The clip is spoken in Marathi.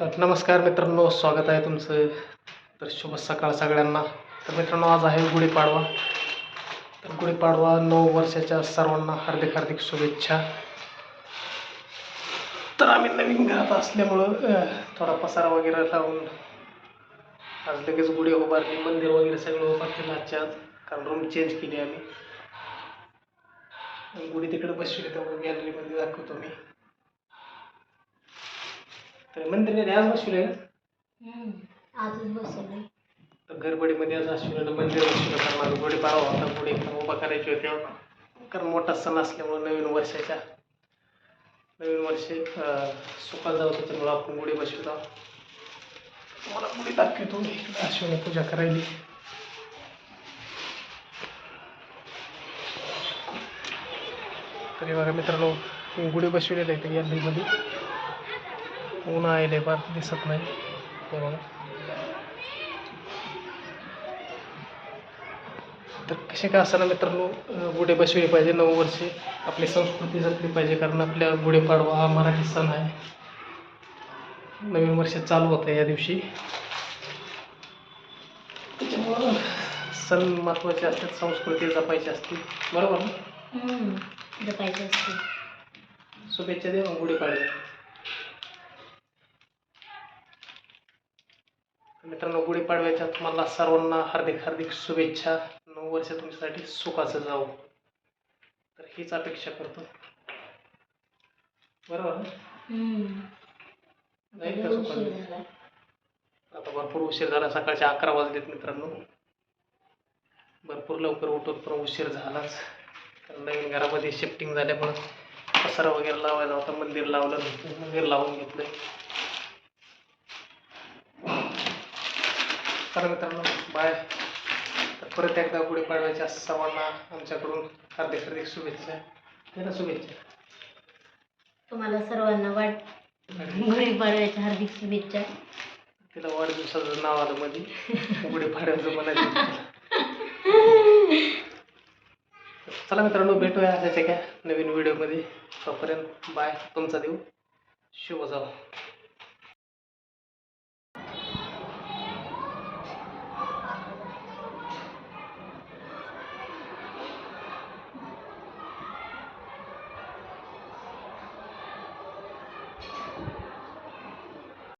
तर नमस्कार मित्रांनो स्वागत आहे तुमचं. तर शुभ सकाळ सगळ्यांना. तर मित्रांनो आज आहे गुढीपाडवा तर गुढीपाडवा नऊ वर्षाच्या सर्वांना हार्दिक हार्दिक शुभेच्छा. तर आम्ही नवीन घरात असल्यामुळं थोडा पसारा वगैरे लावून आज लगेच गुढी उभारली. मंदिर वगैरे सगळं उभा आजच्या आज कारण रूम चेंज केली आम्ही. गुढी तिकडे बसली त्यामुळे गॅलरीमध्ये दाखवतो मी. तर मंदिर आज बसले हम्म, आजच बसवलंय तर गडबडीमध्ये आज अश्विनीनं मंदिर बसवलं कारण माझं गुढी पाडवा होता गुढी एकदम उभा करायची होती. कारण मोठा सण असल्यामुळे नवीन वर्षाच्या नवीन वर्षे अं, सुखात जाऊ त्याच्यामुळे आपण गुढी बसवतो मला गुढी दाखवतो. इकडे अश्विनी पूजा करायली. तरी बघा मित्रांनो गुढी बसवलेली आहे गॅलरीमध्ये ऊन आहे फार दिसत नाही. हे बघा तर कसे का असताना मित्रांनो गुढी बसवली पाहिजे नऊ वर्षे. आपली संस्कृती जपली पाहिजे कारण आपल्या गुढीपाडवा हा मराठी सण आहे. नवीन वर्ष चालू होतं या दिवशी. त्याच्यामुळं सण महत्त्वाचे असतात संस्कृती जपायची असते. बरोबर ना? जपायचं असते. शुभेच्छा दे मग गुढीपाडव्या मित्रांनो गुढीपाडव्याच्या तुम्हाला सर्वांना हार्दिक हार्दिक शुभेच्छा. नऊ वर्ष तुमच्यासाठी सुखाचं जावं. तर हीच अपेक्षा करतो. बरोबर नाही का. आता भरपूर उशीर झाला सकाळचे अकरा वाजलेत मित्रांनो. भरपूर लवकर उठून पण उशीर झालाच. कारण नवीन घरामध्ये शिफ्टिंग झाल्यामुळं पसारा वगैरे लावायला होता मंदिर लावलं. मंदिर लावून घेतलं तर मित्रांनो बाय परत एकदा गुढीपाडव्याच्या सर्वांना आमच्याकडून हार्दिक हार्दिक शुभेच्छा. त्याला शुभेच्छा. तुम्हाला सर्वांना वाट गुढीपाडव्याच्या हार्दिक शुभेच्छा. तिला वाढदिवसाचं नाव आलं मध्ये गुढीपाडव्याचं म्हणायचं चला मित्रांनो भेटूया अशाच एका नवीन व्हिडिओमध्ये तोपर्यंत बाय तुमचा देव. शुभ जावा